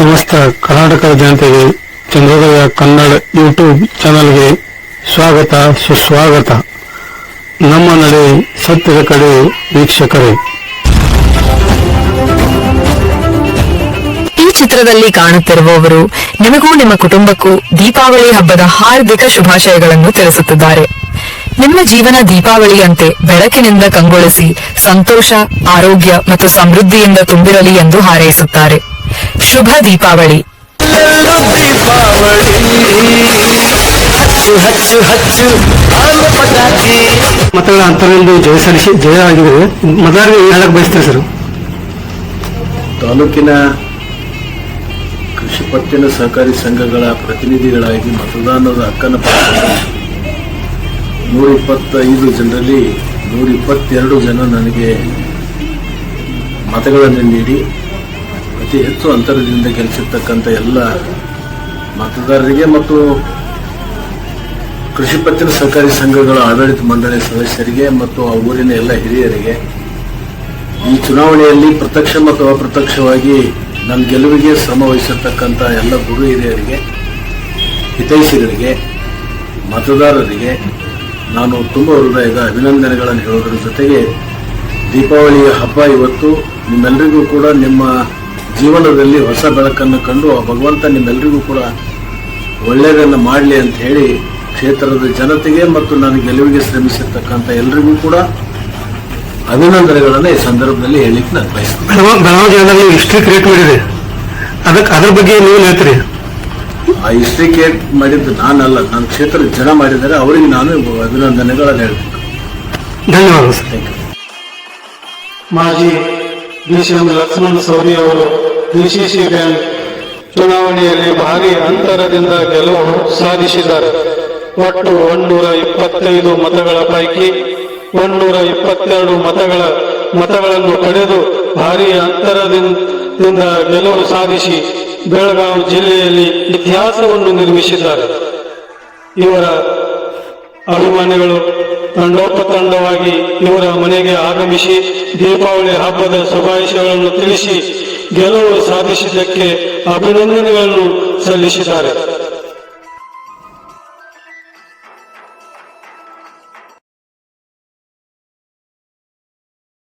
ಸಮಸ್ತ ಕರ್ನಾಟಕದ ಜನತೆಗೆ ಚಂದ್ರೋದಯ ಕನ್ನಡ ಯೂಟ್ಯೂಬ್ ಚಾನಲ್ಗೆ ಸ್ವಾಗತ, ಸುಸ್ವಾಗತ. ನಮ್ಮ ನಡೆ ಸತ್ಯದ ಕಡೆ ವೀಕ್ಷಕರೇ. ಈ ಚಿತ್ರದಲ್ಲಿ ಕಾಣುತ್ತಿರುವವರು ನಿಮಗೂ ನಿಮ್ಮ ಕುಟುಂಬಕ್ಕೂ ದೀಪಾವಳಿ ಹಬ್ಬದ ಹಾರ್ದಿಕ ಶುಭಾಶಯಗಳನ್ನು ತಿಳಿಸುತ್ತಿದ್ದಾರೆ. ನಿಮ್ಮ ಜೀವನ ದೀಪಾವಳಿಯಂತೆ ಬೆಳಕಿನಿಂದ ಕಂಗೊಳಿಸಿ ಸಂತೋಷ, ಆರೋಗ್ಯ ಮತ್ತು ಸಮೃದ್ಧಿಯಿಂದ ತುಂಬಿರಲಿ ಎಂದು ಹಾರೈಸುತ್ತಾರೆ. ಶುಭ ದೀಪಾವಳಿ. ಹಚ್ಚು ಹಚ್ಚು ಹಚ್ಚು ಪಟಾಕಿ ಮತಗಳ ಅಂತರಲ್ಲಿ ಜಯ ಸಲ್ಲಿಸಿ ಜಯ ಆಗಿದೆ ಮತದಾರರು ಹೇಳಕ್ ಬಯಸ್ತಾರೆ ಸರ್? ತಾಲೂಕಿನ ಕೃಷಿ ಪತ್ತಿನ ಸಹಕಾರಿ ಸಂಘಗಳ ಪ್ರತಿನಿಧಿಗಳಾಗಿ ಮತದಾನದ ಹಕ್ಕನ್ನು ಪಡೆದ ನೂರ ಇಪ್ಪತ್ತೈದು ಜನರಲ್ಲಿ ನೂರ ಇಪ್ಪತ್ತೆರಡು ಜನ ನನಗೆ ಮತಗಳನ್ನು ನೀಡಿ ಅತಿ ಹೆಚ್ಚು ಅಂತರದಿಂದ ಗೆಲ್ಲಿಸಿರ್ತಕ್ಕಂಥ ಎಲ್ಲ ಮತದಾರರಿಗೆ ಮತ್ತು ಕೃಷಿ ಪತ್ತಿನ ಸಹಕಾರಿ ಸಂಘಗಳ ಆಡಳಿತ ಮಂಡಳಿ ಸದಸ್ಯರಿಗೆ ಮತ್ತು ಆ ಊರಿನ ಎಲ್ಲ ಹಿರಿಯರಿಗೆ ಈ ಚುನಾವಣೆಯಲ್ಲಿ ಪ್ರತ್ಯಕ್ಷ ಮತ್ತು ಅಪ್ರತ್ಯಕ್ಷವಾಗಿ ನನ್ನ ಗೆಲುವಿಗೆ ಶ್ರಮ ವಹಿಸಿರ್ತಕ್ಕಂಥ ಎಲ್ಲ ಗುರು ಹಿರಿಯರಿಗೆ, ಹಿತೈಷಿಗಳಿಗೆ, ಮತದಾರರಿಗೆ ನಾನು ತುಂಬ ಹೃದಯದ ಅಭಿನಂದನೆಗಳನ್ನು ಹೇಳೋದ್ರ ಜೊತೆಗೆ ದೀಪಾವಳಿಯ ಹಬ್ಬ ಇವತ್ತು ನಿಮ್ಮೆಲ್ಲರಿಗೂ ಕೂಡ ನಿಮ್ಮ ಜೀವನದಲ್ಲಿ ಹೊಸ ಬೆಳಕನ್ನು ಕಂಡು ಆ ಭಗವಂತ ನಿಮ್ಮೆಲ್ಲರಿಗೂ ಕೂಡ ಒಳ್ಳೆಯದನ್ನು ಮಾಡಲಿ ಅಂತ ಹೇಳಿ ಕ್ಷೇತ್ರದ ಜನತೆಗೆ ಮತ್ತು ನಾನು ಗೆಲುವಿಗೆ ಶ್ರಮಿಸಿರ್ತಕ್ಕಂಥ ಎಲ್ರಿಗೂ ಕೂಡ ಅಭಿನಂದನೆಗಳನ್ನು ಈ ಸಂದರ್ಭದಲ್ಲಿ ಹೇಳಿಕ್ಕೆ ನಾನು ಬಯಸ್ತೇನೆ. ಬೆಳಗಾವಿ ಹಿಸ್ಟ್ರಿ ಕ್ರಿಯೇಟ್ ಮಾಡಿದೆ. ಅದಕ್ಕೆ ಅದ್ರ ಬಗ್ಗೆ ನೀವು ಹೇಳ್ತೀರಿ? ಆ ಹಿಸ್ಟ್ರಿ ಕ್ರಿಯೇಟ್ ಮಾಡಿದ್ದು ನಾನಲ್ಲ ನನ್ನ ಕ್ಷೇತ್ರದ ಜನ ಮಾಡಿದರೆ ಅವರಿಗೆ ನಾನು ಅಭಿನಂದನೆಗಳನ್ನು ಹೇಳ್ಬೇಕು ಧನ್ಯವಾದ ಸರ್ ಡಿಸಿಎಂ ಲಕ್ಷ್ಮಣ ಸವದಿ ಅವರು ಡಿಸಿಸಿ ಬ್ಯಾಂಕ್ ಚುನಾವಣೆಯಲ್ಲಿ ಭಾರಿ ಅಂತರದಿಂದ ಗೆಲುವು ಸಾಧಿಸಿದ್ದಾರೆ. ಒಟ್ಟು ಒಂದೂರ ಇಪ್ಪತ್ತೈದು ಮತಗಳ ಪೈಕಿ ಒಂದೂರ ಇಪ್ಪತ್ತೆರಡು ಮತಗಳ ಮತಗಳನ್ನು ಪಡೆದು ಭಾರಿ ಅಂತರದಿಂದ ಗೆಲುವು ಸಾಧಿಸಿ ಬೆಳಗಾವಿ ಜಿಲ್ಲೆಯಲ್ಲಿ ಇತಿಹಾಸವನ್ನು ನಿರ್ಮಿಸಿದ್ದಾರೆ. ಇವರ ಅಭಿಮಾನಿಗಳು ತಂಡೋಪತಂಡವಾಗಿ ಇವರ ಮನೆಗೆ ಆಗಮಿಸಿ ದೀಪಾವಳಿ ಹಬ್ಬದ ಶುಭಾಶಯಗಳನ್ನು ತಿಳಿಸಿ ಗೆಲುವು ಸಾಧಿಸಿದ್ದಕ್ಕೆ ಅಭಿನಂದನೆಗಳನ್ನು ಸಲ್ಲಿಸಿದ್ದಾರೆ.